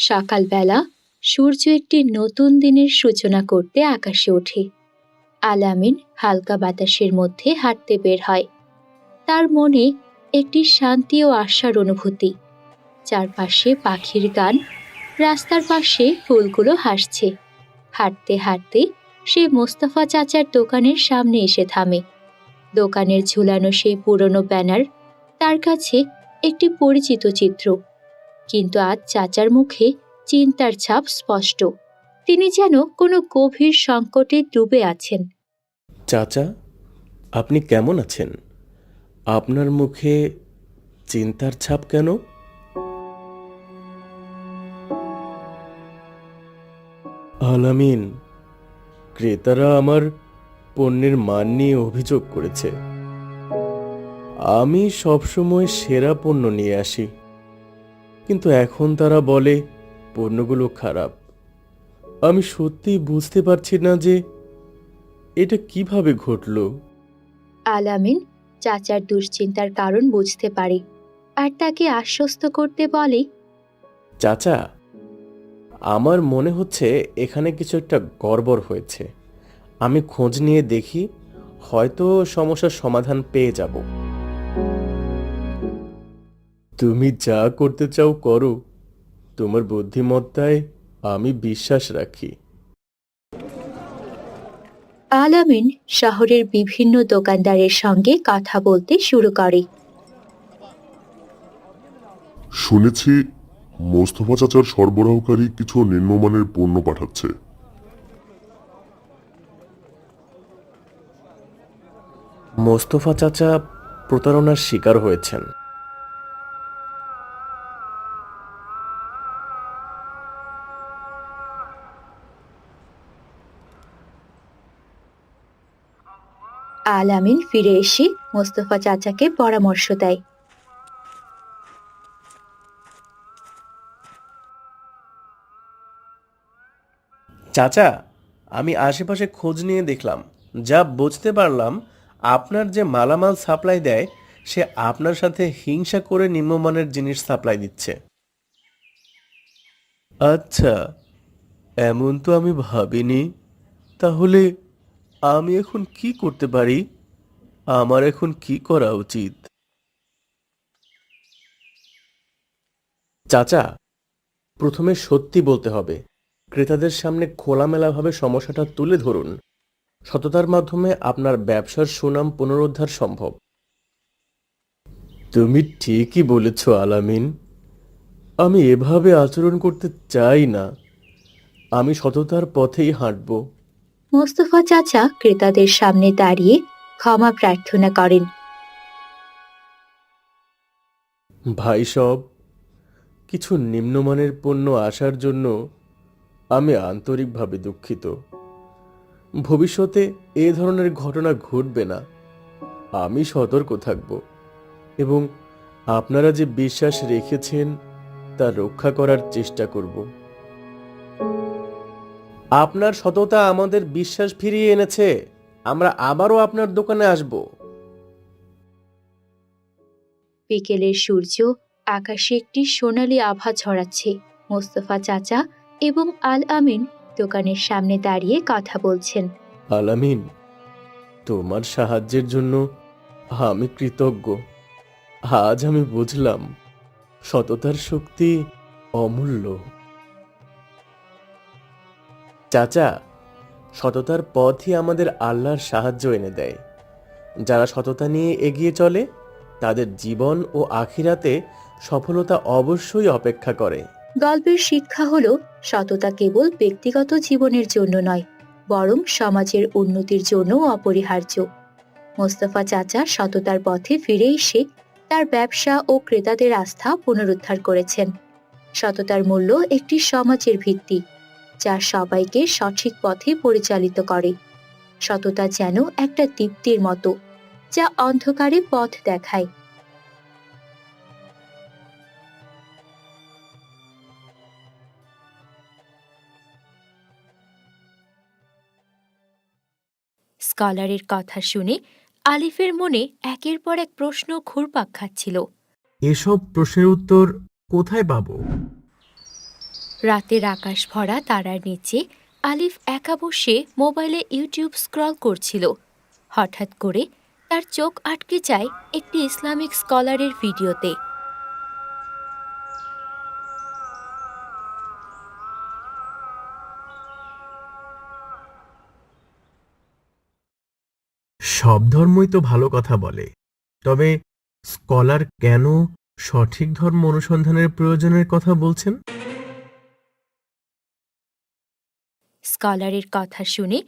সকালবেলা সূর্য একটি নতুন দিনের সূচনা করতে আকাশে ওঠে। আলামিন হালকা বাতাসের মধ্যে হাঁটতে বের হয়। তার মনে একটি শান্তি ও আশার অনুভূতি। চারপাশে পাখির গান, রাস্তার পাশে ফুলগুলো হাসছে। হাঁটতে হাঁটতে সে মোস্তফা চাচার দোকানের সামনে এসে থামে। দোকানের ঝুলানো সেই পুরনো ব্যানার তার কাছে একটি পরিচিত চিত্র। কিন্তু আজ চাচার মুখে চিন্তার ছাপ স্পষ্ট। তিনি যেন কোনো গভীর সংকটে ডুবে আছেন। চাচা, আপনি কেমন আছেন? আপনার মুখে চিন্তার ছাপ কেন? আলামিন, ক্রেতারা আমার পণ্যের মান নিয়ে অভিযোগ করেছে। আমি সবসময় সেরা পণ্য নিয়ে আসি। কিন্তু এখন তারা বলে পণ্যগুলো খারাপ। আমি সত্যিই বুঝতে পারছি না যে এটা কীভাবে ঘটলো। আলামিন চাচার দুশ্চিন্তার কারণ বুঝতে পারে আর তাকে আশ্বস্ত করতে বলে চাচা আমার মনে হচ্ছে এখানে কিছু একটা গড়বড় হয়েছে। আমি খোঁজ নিয়ে দেখি হয়তো সমস্যার সমাধান পেয়ে যাব। তুমি যা করতে চাও করো। তোমার বুদ্ধিমত্তায় আমি বিশ্বাস রাখি। আলামিন শহরের বিভিন্ন দোকানদারের সঙ্গে কথা বলতে শুরু করে। শুনেছি মোস্তফা চাচার সরবরাহকারী কিছু নিম্নমানের পণ্য পাঠাচ্ছে। মোস্তফা চাচা প্রতারণার শিকার হয়েছেন। আলামিন ফিরে এসে মোস্তফা চাচাকে পরামর্শ দেয়। চাচা, আমি আশেপাশে খোঁজ নিয়ে দেখলাম। যা বুঝতে পারলাম, আপনার যে মালামাল সাপ্লাই দেয়, সে আপনার সাথে হিংসা করে নিম্নমানের জিনিস সাপ্লাই দিচ্ছে। আচ্ছা এমন তো আমি ভাবিনি। তাহলে আমি এখন কি করতে পারি? আমার এখন কি করা উচিত? চাচা, প্রথমে সত্যি বলতে হবে। ক্রেতাদের সামনে খোলামেলাভাবে সমস্যাটা তুলে ধরুন। সততার মাধ্যমে আপনার ব্যবসার সুনাম পুনরুদ্ধার সম্ভব। তুমি ঠিকই বলেছ, আলামিন। আমি এভাবে আচরণ করতে চাই না। আমি সততার পথেই হাঁটব। মোস্তফা চাচা ক্রেতাদের সামনে দাঁড়িয়ে ক্ষমা প্রার্থনা করেন। ভাই সব, কিছু নিম্নমানের পণ্য আসার জন্য আমি আন্তরিকভাবে দুঃখিত। ভবিষ্যতে এ ধরনের ঘটনা ঘটবে না। আমি সতর্ক থাকব এবং আপনারা যে বিশ্বাস রেখেছেন তা রক্ষা করার চেষ্টা করব। আপনার সততা আমাদের বিশ্বাস ফিরিয়ে এনেছে। আমরা আবারও আপনার দোকানে আসব। বিকেলের সূর্য আকাশে একটি সোনালী আভা ছড়াচ্ছে। মোস্তফা চাচা এবং আল আমিন দোকানের সামনে দাঁড়িয়ে কথা বলছেন। আল আমিন তোমার সাহায্যের জন্য আমি কৃতজ্ঞ। আজ আমি বুঝলাম সততার শক্তি অমূল্য। চাচা, সততার পথই আমাদের আল্লাহর সাহায্য এনে দেয়। যারা সততা নিয়ে এগিয়ে চলে, তাদের জীবন ও আখিরাতে সফলতা অবশ্যই অপেক্ষা করে। গল্পের শিক্ষা হল, সততা কেবল ব্যক্তিগত জীবনের জন্য নয়, বরং সমাজের উন্নতির জন্য অপরিহার্য। মোস্তফা চাচা সততার পথে ফিরে এসে তার ব্যবসা ও ক্রেতাদের আস্থা পুনরুদ্ধার করেছেন। সততার মূল্য একটি সমাজের ভিত্তি। যা সবাইকে সঠিক পথে পরিচালিত করে। সততা যেন একটা দীপ্তির মতো, যা অন্ধকারে পথ দেখায়। স্কলারের কথা শুনে আলিফের মনে একের পর এক প্রশ্ন ঘুরপাক খাচ্ছিল। এসব প্রশ্নের উত্তর কোথায় পাবো? রাতের আকাশ ভরা তারার নিচে আলিফ একা বসে মোবাইলে ইউটিউব স্ক্রল করছিল। হঠাৎ করে তার চোখ আটকে যায় একটি ইসলামিক স্কলারের ভিডিওতে। সব ধর্মই তো ভালো কথা বলে। তবে স্কলার কেন সঠিক ধর্ম অনুসন্ধানের প্রয়োজনের কথা বলছেন? স্কলারের কথা শুনে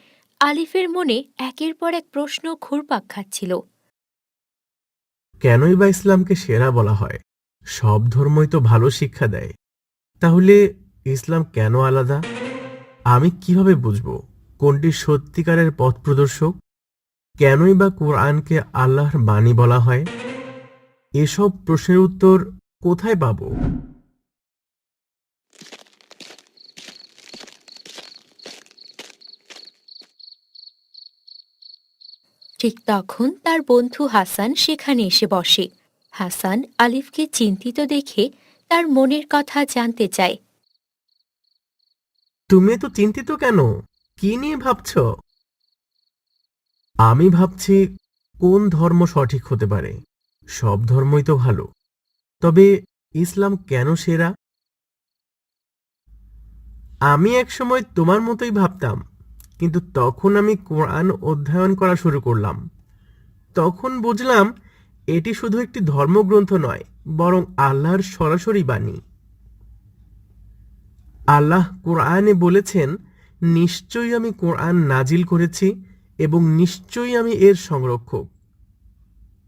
আলিফের মনে একের পর এক প্রশ্ন ঘুরপাক খাচ্ছিল। কেনই বা ইসলামকে সেরা বলা হয়? সব ধর্মই তো ভালো শিক্ষা দেয়। তাহলে ইসলাম কেন আলাদা? আমি কীভাবে বুঝব কোনটি সত্যিকারের পথ প্রদর্শক? কেনই বা কোরআনকে আল্লাহর বাণী বলা হয়? এসব প্রশ্নের উত্তর কোথায় পাবো? ঠিক তখন তার বন্ধু হাসান সেখানে এসে বসে। হাসান আলিফকে চিন্তিত দেখে তার মনের কথা জানতে চায়। তুমি তো চিন্তিত কেন? কি নিয়ে ভাবছ? আমি ভাবছি কোন ধর্ম সঠিক হতে পারে। সব ধর্মই তো ভালো। তবে ইসলাম কেন সেরা? আমি একসময় তোমার মতোই ভাবতাম। কিন্তু তখন আমি কোরআন অধ্যয়ন করা শুরু করলাম। তখন বুঝলাম এটি শুধু একটি ধর্মগ্রন্থ নয়, বরং আল্লাহর সরাসরি বাণী। আল্লাহ কোরআনে বলেছেন, নিশ্চয়ই আমি কোরআন নাজিল করেছি এবং নিশ্চয়ই আমি এর সংরক্ষক।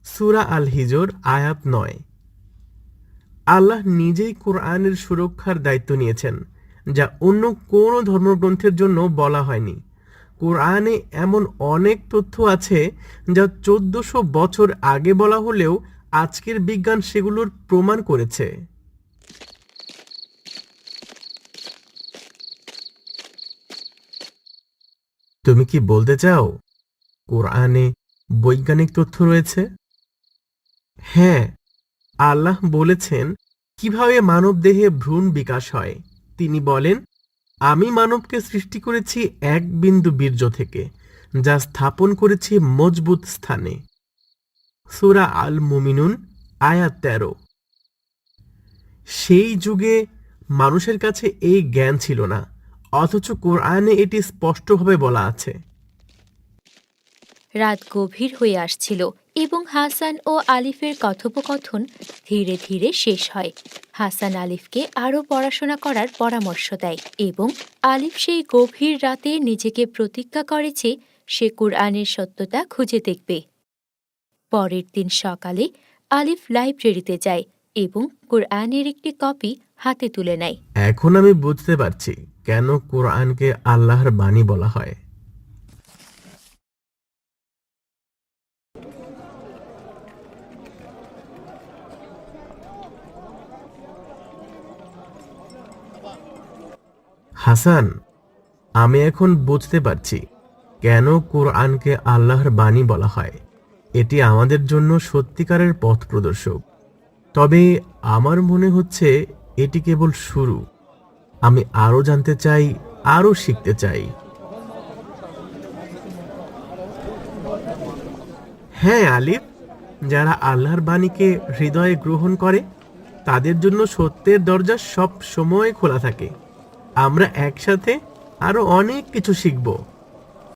সুরা আল হিজর আয়াত নয়। আল্লাহ নিজেই কোরআনের সুরক্ষার দায়িত্ব নিয়েছেন, যা অন্য কোনো ধর্মগ্রন্থের জন্য বলা হয়নি। কোরআনে এমন অনেক তথ্য আছে যা চোদ্দশো বছর আগে বলা হলেও আজকের বিজ্ঞান সেগুলোর প্রমাণ করেছে। তুমি কি বলতে চাও, কোরআনে বৈজ্ঞানিক তথ্য রয়েছে? হ্যাঁ আল্লাহ বলেছেন, কীভাবে মানব দেহে ভ্রূণ বিকাশ হয়? তিনি বলেন আমি মানবকে সৃষ্টি করেছি এক বিন্দু বীর্য থেকে, যা স্থাপন করেছি মজবুত স্থানে। সুরা আল মুমিনুন আয়াত তেরো। সেই যুগে মানুষের কাছে এই জ্ঞান ছিল না, অথচ কোরআনে এটি স্পষ্টভাবে বলা আছে। রাত গভীর হয়ে আসছিল এবং হাসান ও আলিফের কথোপকথন ধীরে ধীরে শেষ হয়। হাসান আলিফকে আরও পড়াশোনা করার পরামর্শ দেয় এবং আলিফ সেই গভীর রাতে নিজেকে প্রতিজ্ঞা করে যে সে কুরআনের সত্যতা খুঁজে দেখবে। পরের দিন সকালে আলিফ লাইব্রেরিতে যায় এবং কুরআনের একটি কপি হাতে তুলে নেয়। এখন আমি বুঝতে পারছি কেন কোরআনকে আল্লাহর বাণী বলা হয়। হাসান, আমি এখন বুঝতে পারছি কেন কোরআনকে আল্লাহর বাণী বলা হয়। এটি আমাদের জন্য সত্যিকারের পথ প্রদর্শক। তবে আমার মনে হচ্ছে এটি কেবল শুরু। আমি আরও জানতে চাই, আরও শিখতে চাই। হ্যাঁ আলিফ, যারা আল্লাহর বাণীকে হৃদয়ে গ্রহণ করে, তাদের জন্য সত্যের দরজা সব সময় খোলা থাকে। আমরা একসাথে আরও অনেক কিছু শিখব।